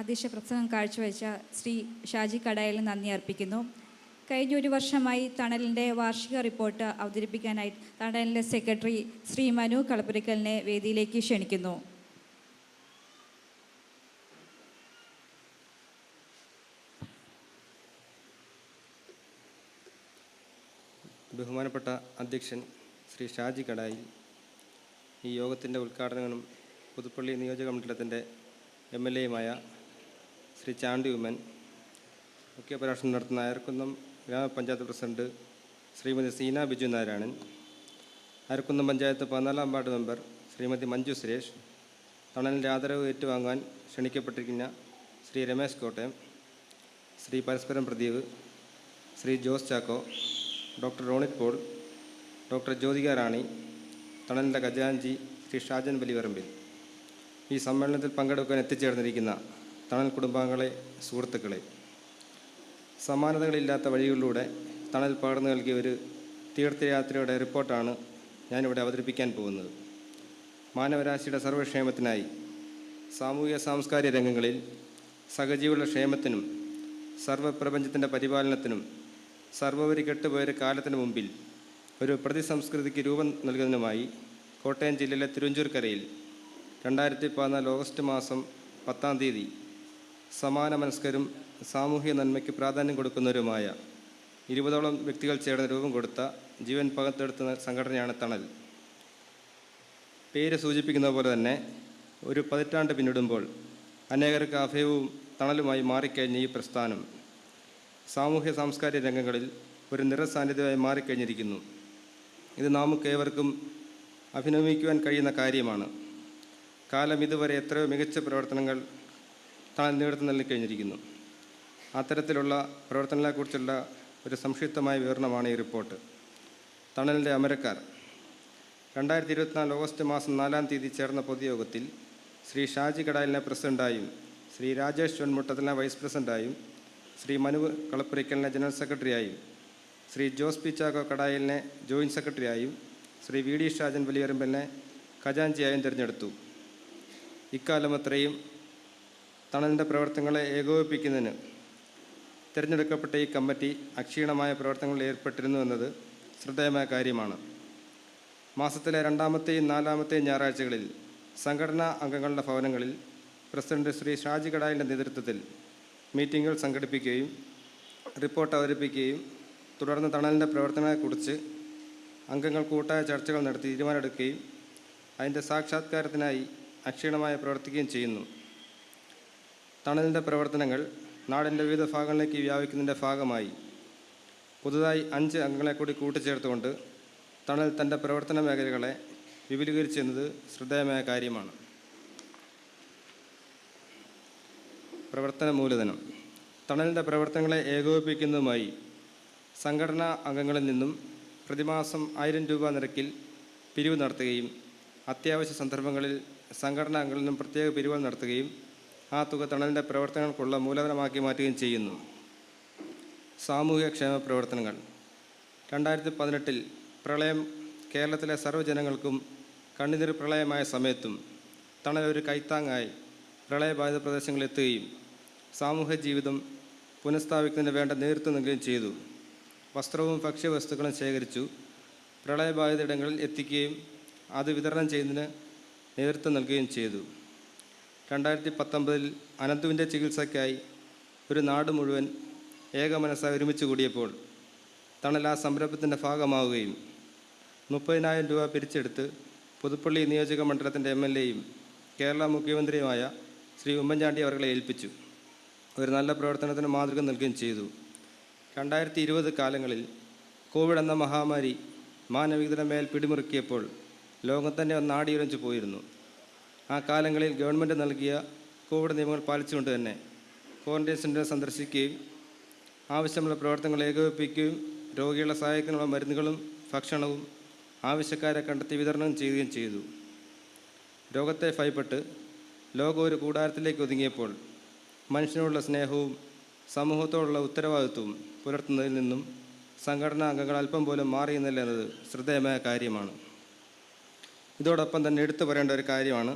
അധ്യക്ഷ പ്രസംഗം കാഴ്ചവെച്ച ശ്രീ ഷാജി കടായലിന് നന്ദി അർപ്പിക്കുന്നു. കഴിഞ്ഞ ഒരു വർഷമായി തണലിന്റെ വാർഷിക റിപ്പോർട്ട് അവതരിപ്പിക്കാനായി തണലിന്റെ സെക്രട്ടറി ശ്രീ മനു കളപ്പുരക്കലിനെ വേദിയിലേക്ക് ക്ഷണിക്കുന്നു. ബഹുമാനപ്പെട്ട അധ്യക്ഷൻ ശ്രീ ഷാജി കടായി ഈ യോഗത്തിന്റെ ഉദ്ഘാടനങ്ങളും പുതുപ്പള്ളി നിയോജക മണ്ഡലത്തിന്റെ എം എൽ എയുമായ ശ്രീ ചാണ്ടി ഉമ്മൻ മുഖ്യ പരാമർശം നടത്തുന്ന അയർക്കുന്നം ഗ്രാമപഞ്ചായത്ത് പ്രസിഡന്റ് ശ്രീമതി സീന ബിജു നാരായണൻ അയർക്കുന്നം പഞ്ചായത്ത് പതിനാലാം വാർഡ് മെമ്പർ ശ്രീമതി മഞ്ജു സുരേഷ് തണലിന്റെ ആദരവ് ഏറ്റുവാങ്ങാൻ ക്ഷണിക്കപ്പെട്ടിരിക്കുന്ന ശ്രീ രമേശ് കോട്ടയം ശ്രീ പരസ്പരം Pradeep Shri Jose Chacko doctor Ronit Paul doctor Jyothika Rani തണലിന്റെ ഖജാൻജി ശ്രീ ഷാജൻ വലിവറമ്പിൽ. ഈ സമ്മേളനത്തിൽ പങ്കെടുക്കാൻ എത്തിച്ചേർന്നിരിക്കുന്ന തണൽ കുടുംബാംഗങ്ങളെ സുഹൃത്തുക്കളെ സമാനതകളില്ലാത്ത വഴികളിലൂടെ തണൽ പകർന്നു നൽകിയ ഒരു തീർത്ഥയാത്രയുടെ റിപ്പോർട്ടാണ് ഞാനിവിടെ അവതരിപ്പിക്കാൻ പോകുന്നത്. മാനവരാശിയുടെ സർവക്ഷേമത്തിനായി സാമൂഹിക സാംസ്കാരിക രംഗങ്ങളിൽ സഹജീവികളുടെ ക്ഷേമത്തിനും സർവപ്രപഞ്ചത്തിന്റെ പരിപാലനത്തിനും സർവോപരി കെട്ടുപോയൊരു കാലത്തിന് മുമ്പിൽ ഒരു പ്രതിസംസ്കൃതിക്ക് രൂപം നൽകുന്നതിനുമായി കോട്ടയം ജില്ലയിലെ തിരുവഞ്ചൂർക്കരയിൽ രണ്ടായിരത്തി പതിനാല് ഓഗസ്റ്റ് മാസം പത്താം തീയതി സമാന മനസ്കരും സാമൂഹിക നന്മയ്ക്ക് പ്രാധാന്യം കൊടുക്കുന്നവരുമായ ഇരുപതോളം വ്യക്തികൾ ചേർന്ന് രൂപം കൊടുത്ത ജീവൻ പകർത്തെടുത്ത സംഘടനയാണ് തണൽ. പേര് സൂചിപ്പിക്കുന്ന പോലെ തന്നെ ഒരു പതിറ്റാണ്ട് പിന്നിടുമ്പോൾ അനേകർക്ക് അഭയവും തണലുമായി മാറിക്കഴിഞ്ഞ ഈ പ്രസ്ഥാനം സാമൂഹ്യ സാംസ്കാരിക രംഗങ്ങളിൽ ഒരു നിറസാന്നിധ്യമായി മാറിക്കഴിഞ്ഞിരിക്കുന്നു. ഇത് നമുക്കേവർക്കും അഭിനമിക്കുവാൻ കഴിയുന്ന കാര്യമാണ്. കാലം ഇതുവരെ എത്രയോ മികച്ച പ്രവർത്തനങ്ങൾ താൻ നേതൃത്വം നൽകിക്കഴിഞ്ഞിരിക്കുന്നു അത്തരത്തിലുള്ള പ്രവർത്തനങ്ങളെക്കുറിച്ചുള്ള ഒരു സംക്ഷിപ്തമായ വിവരണമാണ് ഈ റിപ്പോർട്ട്. തണലിന്റെ അമരക്കാർ. രണ്ടായിരത്തി ഇരുപത്തിനാല് ഓഗസ്റ്റ് മാസം നാലാം തീയതി ചേർന്ന പൊതുയോഗത്തിൽ ശ്രീ ഷാജി കടാലിനെ പ്രസിഡന്റായും ശ്രീ രാജേഷ് ചൊൻമുട്ടത്തിനെ വൈസ് പ്രസിഡന്റായും ശ്രീ മനു കളപ്പുരയ്ക്കലിനെ ജനറൽ സെക്രട്ടറിയായും ശ്രീ ജോസ് പി ചാക്കോ കടായലിനെ ജോയിന്റ് സെക്രട്ടറിയായും ശ്രീ വി ഡി ഷാജൻ വലിയറമ്പലിനെ ഖജാൻജിയായും തിരഞ്ഞെടുത്തു. ഇക്കാലം അത്രയും തണലിന്റെ പ്രവർത്തനങ്ങളെ ഏകോപിപ്പിക്കുന്നതിന് തിരഞ്ഞെടുക്കപ്പെട്ട ഈ കമ്മിറ്റി അക്ഷീണമായ പ്രവർത്തനങ്ങളിൽ ഏർപ്പെട്ടിരുന്നു എന്നത് ശ്രദ്ധേയമായ കാര്യമാണ്. മാസത്തിലെ രണ്ടാമത്തെയും നാലാമത്തെയും ഞായറാഴ്ചകളിൽ സംഘടനാ അംഗങ്ങളുടെ ഭവനങ്ങളിൽ പ്രസിഡന്റ് ശ്രീ ഷാജി കടായിന്റെ നേതൃത്വത്തിൽ മീറ്റിങ്ങുകൾ സംഘടിപ്പിക്കുകയും റിപ്പോർട്ട് അവതരിപ്പിക്കുകയും തുടർന്ന് തണലിന്റെ പ്രവർത്തനങ്ങളെക്കുറിച്ച് അംഗങ്ങൾ കൂട്ടായ ചർച്ചകൾ നടത്തി തീരുമാനമെടുക്കുകയും അതിന്റെ സാക്ഷാത്കാരത്തിനായി അക്ഷീണമായി പ്രവർത്തിക്കുകയും ചെയ്യുന്നു. തണലിന്റെ പ്രവർത്തനങ്ങൾ നാടിന്റെ വിവിധ ഭാഗങ്ങളിലേക്ക് വ്യാപിക്കുന്നതിന്റെ ഭാഗമായി. പുതുതായി അഞ്ച് അംഗങ്ങളെ കൂടി കൂട്ടിച്ചേർത്തുകൊണ്ട് തണൽ തന്റെ പ്രവർത്തന മേഖലകളെ വിപുലീകരിച്ചെന്നത് ശ്രദ്ധേയമായ കാര്യമാണ്. പ്രവർത്തന മൂലധനം. തണലിന്റെ പ്രവർത്തനങ്ങളെ ഏകോപിപ്പിക്കുന്നതുമായി സംഘടനാ അംഗങ്ങളിൽ നിന്നും പ്രതിമാസം ആയിരം രൂപ നിരക്കിൽ പിരിവ് നടത്തുകയും അത്യാവശ്യ സന്ദർഭങ്ങളിൽ സംഘടനാ അംഗങ്ങളിൽ നിന്നും പ്രത്യേക പിരിവുകൾ നടത്തുകയും ആ തുക തണലിന്റെ പ്രവർത്തനങ്ങൾക്കുള്ള മൂലധനമാക്കി മാറ്റുകയും ചെയ്യുന്നു. സാമൂഹ്യക്ഷേമ പ്രവർത്തനങ്ങൾ. രണ്ടായിരത്തി പതിനെട്ടിൽ പ്രളയം കേരളത്തിലെ സർവജനങ്ങൾക്കും കണ്ണുനീർ പ്രളയമായ സമയത്തും തണൽ ഒരു കൈത്താങ്ങായി പ്രളയബാധിത പ്രദേശങ്ങളിലെത്തുകയും സാമൂഹ്യ ജീവിതം പുനഃസ്ഥാപിക്കുന്നതിന് വേണ്ട നേതൃത്വം നൽകുകയും ചെയ്തു. വസ്ത്രവും ഭക്ഷ്യവസ്തുക്കളും ശേഖരിച്ചു. പ്രളയബാധിത ഇടങ്ങളിൽ എത്തിക്കുകയും അത് വിതരണം ചെയ്യുന്നതിന് നേതൃത്വം നൽകുകയും ചെയ്തു. രണ്ടായിരത്തി പത്തൊമ്പതിൽ അനന്തുവിന്റെ ചികിത്സയ്ക്കായി ഒരു നാട് മുഴുവൻ ഏകമനസ്സായി ഒരുമിച്ച് കൂടിയപ്പോൾ തണൽ ആ സംരംഭത്തിന്റെ ഭാഗമാവുകയും മുപ്പതിനായിരം രൂപ പിരിച്ചെടുത്ത് പുതുപ്പള്ളി നിയോജക മണ്ഡലത്തിന്റെ എം എൽ എയും കേരള മുഖ്യമന്ത്രിയുമായ ശ്രീ ഉമ്മൻചാണ്ടി അവരെ ഏൽപ്പിച്ചു. ഒരു നല്ല പ്രവർത്തനത്തിന് മാതൃക നൽകുകയും ചെയ്തു. രണ്ടായിരത്തി ഇരുപത് കാലങ്ങളിൽ കോവിഡ് എന്ന മഹാമാരി മാനവികതയുടെ മേൽ പിടിമുറുക്കിയപ്പോൾ ലോകം തന്നെ ഒന്ന് ആടിയുറച്ചു പോയിരുന്നു. ആ കാലങ്ങളിൽ ഗവൺമെന്റ് നൽകിയ കോവിഡ് നിയമങ്ങൾ പാലിച്ചുകൊണ്ട് തന്നെ ക്വാറന്റൈൻ സെന്റർ സന്ദർശിക്കുകയും ആവശ്യമുള്ള പ്രവർത്തനങ്ങൾ ഏകോപിപ്പിക്കുകയും രോഗികളുടെ സഹായിക്കാനുള്ള മരുന്നുകളും ഭക്ഷണവും ആവശ്യക്കാരെ കണ്ടെത്തി വിതരണം ചെയ്യുകയും ചെയ്തു. രോഗത്തെ ഭയപ്പെട്ട് ലോകം ഒരു കൂടാരത്തിലേക്ക് ഒതുങ്ങിയപ്പോൾ മനുഷ്യനോടുള്ള സ്നേഹവും സമൂഹത്തോടുള്ള ഉത്തരവാദിത്വവും പുലർത്തുന്നതിൽ നിന്നും സംഘടനാ അംഗങ്ങൾ അല്പം പോലും മാറിയെന്നില്ല എന്നത് ശ്രദ്ധേയമായ കാര്യമാണ്. ഇതോടൊപ്പം തന്നെ എടുത്തു പറയേണ്ട ഒരു കാര്യമാണ്.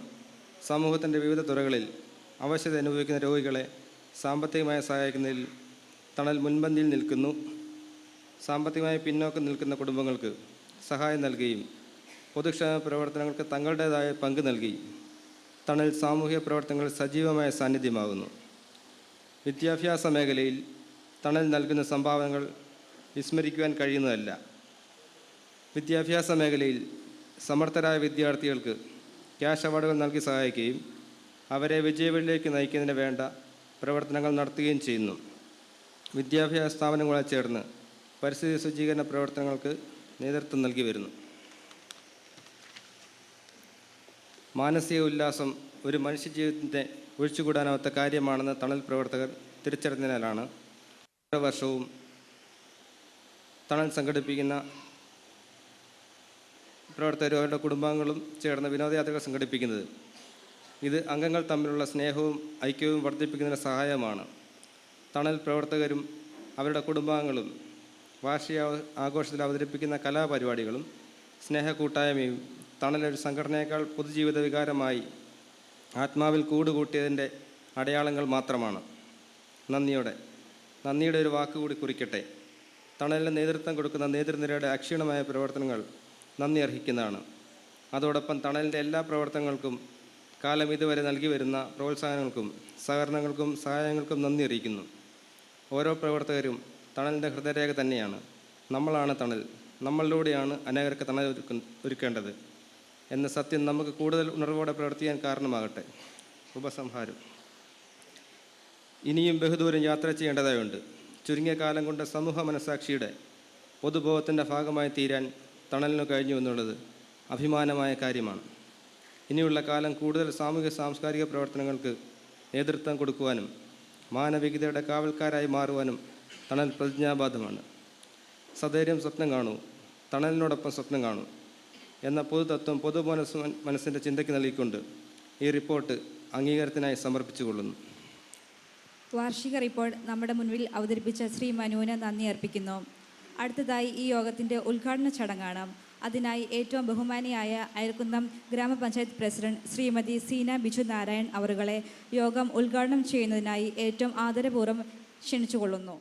സമൂഹത്തിന്റെ വിവിധ തുറകളിൽ അവശത അനുഭവിക്കുന്ന രോഗികളെ സാമ്പത്തികമായി സഹായിക്കുന്നതിൽ തണൽ മുൻപന്തിയിൽ നിൽക്കുന്നു. സാമ്പത്തികമായി പിന്നോക്കം നിൽക്കുന്ന കുടുംബങ്ങൾക്ക് സഹായം നൽകുകയും പൊതുക്ഷേമ പ്രവർത്തനങ്ങൾക്ക് തങ്ങളുടേതായ പങ്ക് നൽകി തണൽ സാമൂഹിക പ്രവർത്തനങ്ങൾ സജീവമായ സാന്നിധ്യമാകുന്നു. വിദ്യാഭ്യാസ മേഖലയിൽ തണൽ നൽകുന്ന സംഭാവനകൾ വിസ്മരിക്കുവാൻ കഴിയുന്നതല്ല. വിദ്യാഭ്യാസ മേഖലയിൽ സമർത്ഥരായ വിദ്യാർത്ഥികൾക്ക് ക്യാഷ് അവാർഡുകൾ നൽകി സഹായിക്കുകയും അവരെ വിജയവഴിയിലേക്ക് നയിക്കുന്നതിന് വേണ്ട പ്രവർത്തനങ്ങൾ നടത്തുകയും ചെയ്യുന്നു. വിദ്യാഭ്യാസ സ്ഥാപനങ്ങളെ ചേർന്ന് പരിസ്ഥിതി ശുചീകരണ പ്രവർത്തനങ്ങൾക്ക് നേതൃത്വം നൽകി വരുന്നു. മാനസിക ഉല്ലാസം ഒരു മനുഷ്യജീവിതത്തിന്റെ ഒഴിച്ചുകൂടാനാവാത്ത കാര്യമാണെന്ന് തണൽ പ്രവർത്തകർ തിരിച്ചറിഞ്ഞതിനാലാണ് ഓരോ വർഷവും തണൽ സംഘടിപ്പിക്കുന്ന പ്രവർത്തകരും അവരുടെ കുടുംബാംഗങ്ങളും ചേർന്ന് വിനോദയാത്രകൾ സംഘടിപ്പിക്കുന്നത്. ഇത് അംഗങ്ങൾ തമ്മിലുള്ള സ്നേഹവും ഐക്യവും വർദ്ധിപ്പിക്കുന്നതിന് സഹായമാണ്. തണൽ പ്രവർത്തകരും അവരുടെ കുടുംബാംഗങ്ങളും വാർഷിക ആഘോഷത്തിൽ അവതരിപ്പിക്കുന്ന കലാപരിപാടികളും സ്നേഹ കൂട്ടായ്മയും തണലൊരു സംഘടനയേക്കാൾ പൊതുജീവിത വികാരമായി ആത്മാവിൽ കൂടുകൂട്ടിയതിന്റെ അടയാളങ്ങൾ മാത്രമാണ്. നന്ദിയോടെ നന്ദിയുടെ ഒരു വാക്കുകൂടി കുറിക്കട്ടെ. തണലിന് നേതൃത്വം കൊടുക്കുന്ന നേതൃനിരയുടെ അക്ഷീണമായ പ്രവർത്തനങ്ങൾ നന്ദി അർഹിക്കുന്നതാണ്. അതോടൊപ്പം തണലിന്റെ എല്ലാ പ്രവർത്തനങ്ങൾക്കും കാലം ഇതുവരെ നൽകി വരുന്ന പ്രോത്സാഹനങ്ങൾക്കും സഹകരണങ്ങൾക്കും സഹായങ്ങൾക്കും നന്ദി അറിയിക്കുന്നു. ഓരോ പ്രവർത്തകരും തണലിന്റെ ഹൃദയരേഖ തന്നെയാണ്. നമ്മളാണ് തണൽ. നമ്മളിലൂടെയാണ് അനേകർക്ക് തണൽ ഒരുക്ക ഒരുക്കേണ്ടത് എന്ന സത്യം നമുക്ക് കൂടുതൽ ഉണർവോടെ പ്രവർത്തിക്കാൻ കാരണമാകട്ടെ. ഉപസംഹാരം. ഇനിയും ബഹുദൂരം യാത്ര ചെയ്യേണ്ടതായുണ്ട്. ചുരുങ്ങിയ കാലം കൊണ്ട് സമൂഹ മനസാക്ഷിയുടെ പൊതുബോധത്തിന്റെ ഭാഗമായി തീരാൻ തണലിന് കഴിഞ്ഞു എന്നുള്ളത് അഭിമാനമായ കാര്യമാണ്. ഇനിയുള്ള കാലം കൂടുതൽ സാമൂഹിക സാംസ്കാരിക പ്രവർത്തനങ്ങൾക്ക് നേതൃത്വം കൊടുക്കുവാനും മാനവികതയുടെ കാവൽക്കാരായി മാറുവാനും തണൽ പ്രതിജ്ഞാബാധമാണ്. സധൈര്യം സ്വപ്നം കാണൂ തണലിനോടൊപ്പം സ്വപ്നം കാണൂ എന്ന പൊതുതത്വം പൊതു മനസ് മനസ്സിന്റെ ചിന്തയ്ക്ക് നൽകിക്കൊണ്ട് ഈ റിപ്പോർട്ട് അംഗീകാരത്തിനായി സമർപ്പിച്ചുകൊള്ളുന്നു. വാർഷിക റിപ്പോർട്ട് നമ്മുടെ മുൻപിൽ അവതരിപ്പിച്ച ശ്രീ മനുവിന് നന്ദി അർപ്പിക്കുന്നു. അടുത്തതായി ഈ യോഗത്തിന്റെ ഉദ്ഘാടന ചടങ്ങാണ്. അതിനായി ഏറ്റവും ബഹുമാനിയായ അയൽക്കുന്നം ഗ്രാമപഞ്ചായത്ത് പ്രസിഡന്റ് ശ്രീമതി സീന ബിജു നാരായൺ അവറുകളെ യോഗം ഉദ്ഘാടനം ചെയ്യുന്നതിനായി ഏറ്റവും ആദരപൂർവം ക്ഷണിച്ചുകൊള്ളുന്നു.